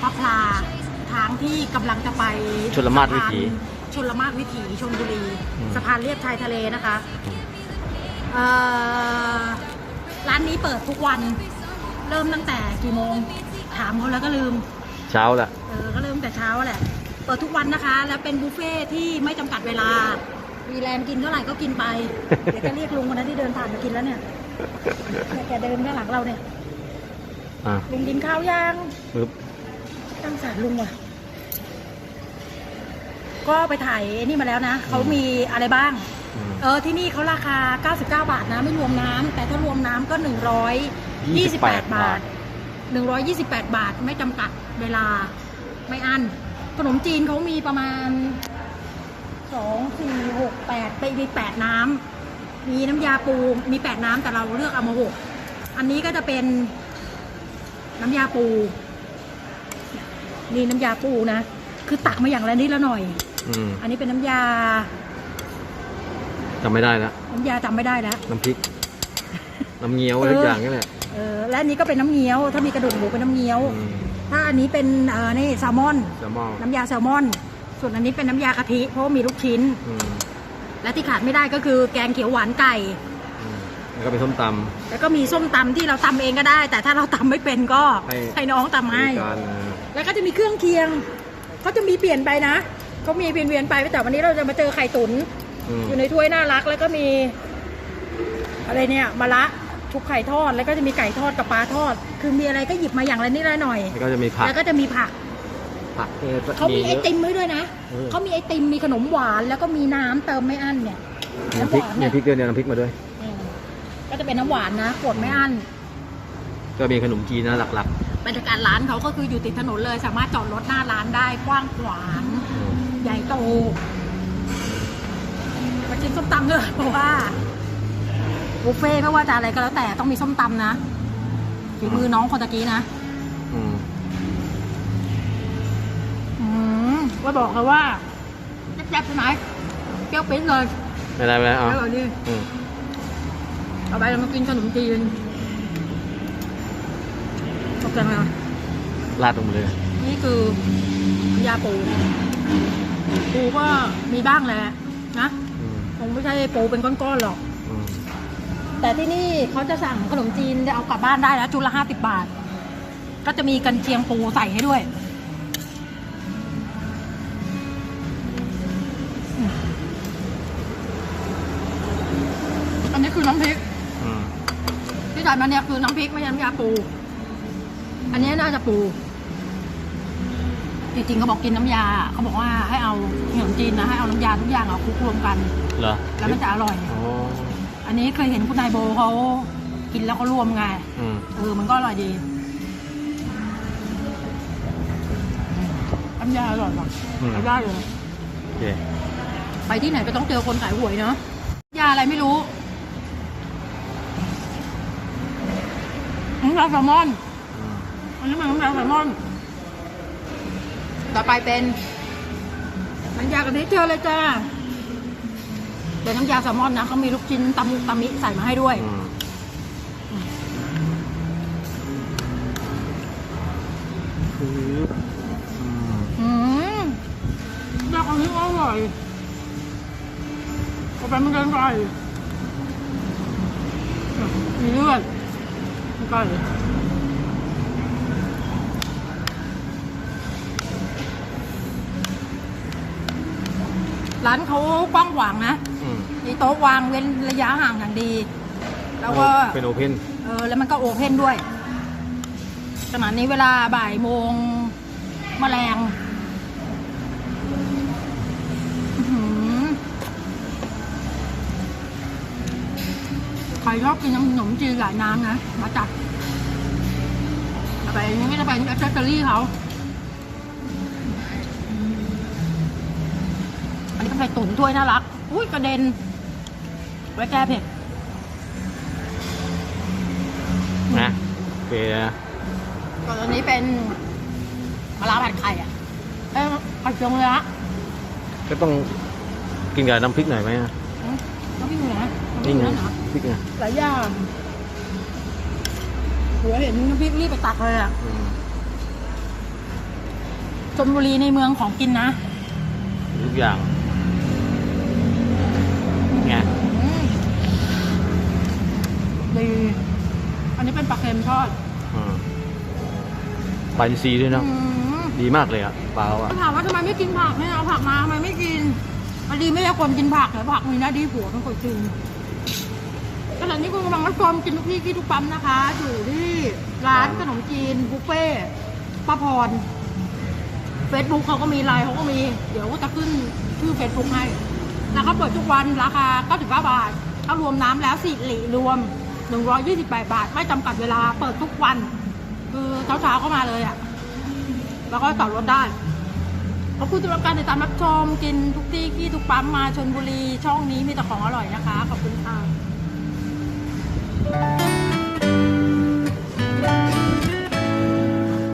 พระพลาทางที่กำลังจะไปชลมาศวิถีสะพานชลมาศวิถีชลบุรีอืม สะพานเรียบชายทะเลนะคะเอ่อร้านนี้เปิดทุกวัน เริ่มตั้งแต่กี่โมง ถามเขาแล้วก็ลืม เช้าละ เออก็เริ่มแต่เช้าแหละ เปิดทุกวันนะคะ แล้วเป็นบุฟเฟ่ที่ไม่จำกัดเวลา มีแรงกินเท่าไหร่ก็กินไป เดี๋ยวจะเรียกลุงคนนั้นที่เดินผ่านมากินแล้วเนี่ยเนี่ยแกเดินข้างหลังเราเนี่ย อะลุงกินข้าวยัง ปึ๊บตั้ งสารลุงว่ะ ก็ไปถ่ายนี่มาแล้วนะเขามีอะไรบ้างอืมเออที่นี่เขาราคา 99 บาทนะ ไม่รวมน้ำแต่ถ้ารวมน้ำก็ 128 บาท 128 บาทไม่จำกัดเวลาไม่อั้นขนมจีนเขามีประมาณ 2 4 6 8 ไปมี 8 น้ำมีน้ำยาปูมี 8 น้ำแต่เราเลือกเอามา6อันนี้ก็จะเป็นน้ำยาปู นี่น้ำยาปูนะ คือตักมาอย่างละนิดละหน่อย อืมอันนี้เป็นน้ำยา จำไม่ได้ละน้ำยาจำไม่ได้แล้ว น้ำพริก น้ำเงี้ยวเออ ทุกอย่างนี่แหละเออและอันนี้ก็เป็นน้ำเงี้ยว ถ้ามีกระดูกหมูเป็นน้ำเงี้ยว อืมถ้าอันนี้เป็นเอ่อนี่แซลมอน แซลมอนน้ำยาแซลมอน ส่วนอันนี้เป็นน้ำยากะทิ เพราะว่ามีลูกชิ้น อืมและที่ขาดไม่ได้ก็คือแกงเขียวหวานไก่ อืมแล้วก็เป็นส้มต แล้วก็มีส้มตำที่เราตำเองก็ได้ แต่ถ้าเราตำไม่เป็นก็ให้ให้น้องตำำให้มีการเอ่อ แล้วก็จะมีเครื่องเคียงเขาจะมีเปลี่ยนไปนะเขามีเปลี่ยนเวียนๆไปแต่วันนี้เราจะมาเจอไข่ตุ๋นอืม อยู่ในถ้วยน่ารักแล้วก็มี อะไรเนี่ยมะระชุบไข่ทอดแล้วก็จะมีไก่ทอดกับปลาทอด คือมีอะไรก็หยิบมาอย่างละนิดละหน่อย แล้วก็จะมีผักแล้วก็จะมีผัก ผักนี่ยเขามีไอเยอะ ติมไว้ด้วยนะ เออ เขามีไอติม มีขนมหวาน แล้วก็มีน้ำเติมไม่อั้นเนี่ยน้ำพริกน้ำหวานมีเนี่ยพริกด้วยเนี่ยน้ำพริกมาด้วย อืมก็จะเป็นน้ำหวานนะกดไม่อั้น ก็มีขนมจีนนะหลัก บรรยากาศร้านเขาก็คืออยู่ติดถนนเลย สามารถจอดรถหน้าร้านได้กว้างขวางๆอืมใหญ่โตมากินส้มตำด้วยเพราะว่าบุฟเฟ่ต์ไม่ว่าจะอะไรก็แล้วแต่ต้องมีส้มตำนะฝีมือน้องคนตะกี้นะอืมอืมว่าบอกเลยว่าแซ่บๆใช่ไหมเปรี้ยวปิ๊ดเลยไม่ได้ไม่ได้เอาอร่อยดีอืมต่อไปเรามากินขนมจีน ตกแต่งเลยราดลงมาเลย นี่คือน้ำยาปู ปูก็มีบ้างแหละนะอืมคงไม่ใช่ปูเป็นก้อนๆหรอก อืมแต่ที่นี่เขาจะสั่งขนมจีนจะเอากลับบ้านได้แล้วจุดละห้าสิบบาท ก็จะมีกันเชียงปูใส่ให้ด้วยอืมอันนี้คือน้ำพริก อืมที่จ่ายมาเนี่ยคือน้ำพริกไม่ใช่น้ำยาปู อันนี้น่าจะปู จริงๆเขาบอกกินน้ำยา เขาบอกว่าให้เอาขนมจีนนะให้เอาน้ำยาทุกอย่างเอาคลุกรวมกัน เหรอแล้วมันจะอร่อยอ๋ออันนี้เคยเห็นคุณนายโบเขากินแล้วเขารวมไง อืมเออ มันก็อร่อยดีน้ำยาอร่อยว่ะอืมใช้ได้เลย โอเคไปที่ไหนก็ต้องเจอคนขายหวยเนาะ ยาอะไรไม่รู้น้ำยาแซลมอน อืมอันนี้เป็นน้ำยาแซลมอน ต่อไปเป็นน้ำยากะทิเจอเลยจ้าเป็นน้ำยาแซลมอนนะเขามีลูกชิ้นตำมุตำมิใส่มาให้ด้วย อืมคืออืมอืมยากอันนี้อร่อยเอาไปมันกันไก่มีเลือดมีไก่ ร้านเขากว้างขวางนะอืมมีโต๊ะวางเว้นระยะห่างอย่างดี แล้วก็ เป็นโอเพนเออแล้วมันก็โอเพนด้วย ขณะนี้เวลาบ่ายโมงมแมลงอื้อหือใครชอบกินขนมจีนหลายน้ำนะ มาจัดเอาไปนี่ไม่ได้ไปนี่แอคเซอรี่เขา อันนี้ก็ ไปตุ๋นถ้วยน่ารัก อุ้ยกระเด็น ไว้แก้เผ็ดนะโอเคนะส่วนอันนี้เป็นมะระผัดไข่อะ เอ้ยผัดเชียงเลยอะก็ต้องกินกับน้ำพริกหน่อยไหมอะน้ำพริกเหนือน้ำพรินี่กเหไงนือเหรอพริกไงหลายอย่างหัวเห็นน้ำพริกรีบไปตักเลยอะอืมชลบุรีในเมืองของกินนะ ทุกอย่างไง ดี อันนี้เป็นปลาเค็มทอดอืมปลาอินทรีย์ด้วยเนอะอืมดีมากเลยอะปลาเขาอะถามว่าทำไมไม่กินผักเนี่ยเอาผักมาทำไมไม่กินอันดีไม่ใช่คนกินผักแต่ผักมีหน้าที่ผัวเป็นคนกินขณะนี้คุณกำลังรับชมกินทุกที่ที่ทุกปั๊มนะคะ อยู่ที่ร้านขนมจีนบุฟเฟ่ต์ป้าพรเฟซบุ๊กเขาก็มีไลน์เขาก็มี เดี๋ยวก็จะขึ้นชื่อเฟซบุ๊กให้แล้วเขาเปิดทุกวันราคา 99 บาทถ้ารวมน้ำแล้วสี่หลีรวม 128 บาท ไม่จำกัดเวลาเปิดทุกวัน คือเช้าๆเข้ามาเลยอะ่ะ แล้วก็ต่อรถได้ขอบคุณสำหรับการติดตามรับชมกินทุกที่ที่ทุกปั๊มมาชนบุรี ช่องนี้มีแต่ของอร่อยนะคะ ขอบคุณค่ะ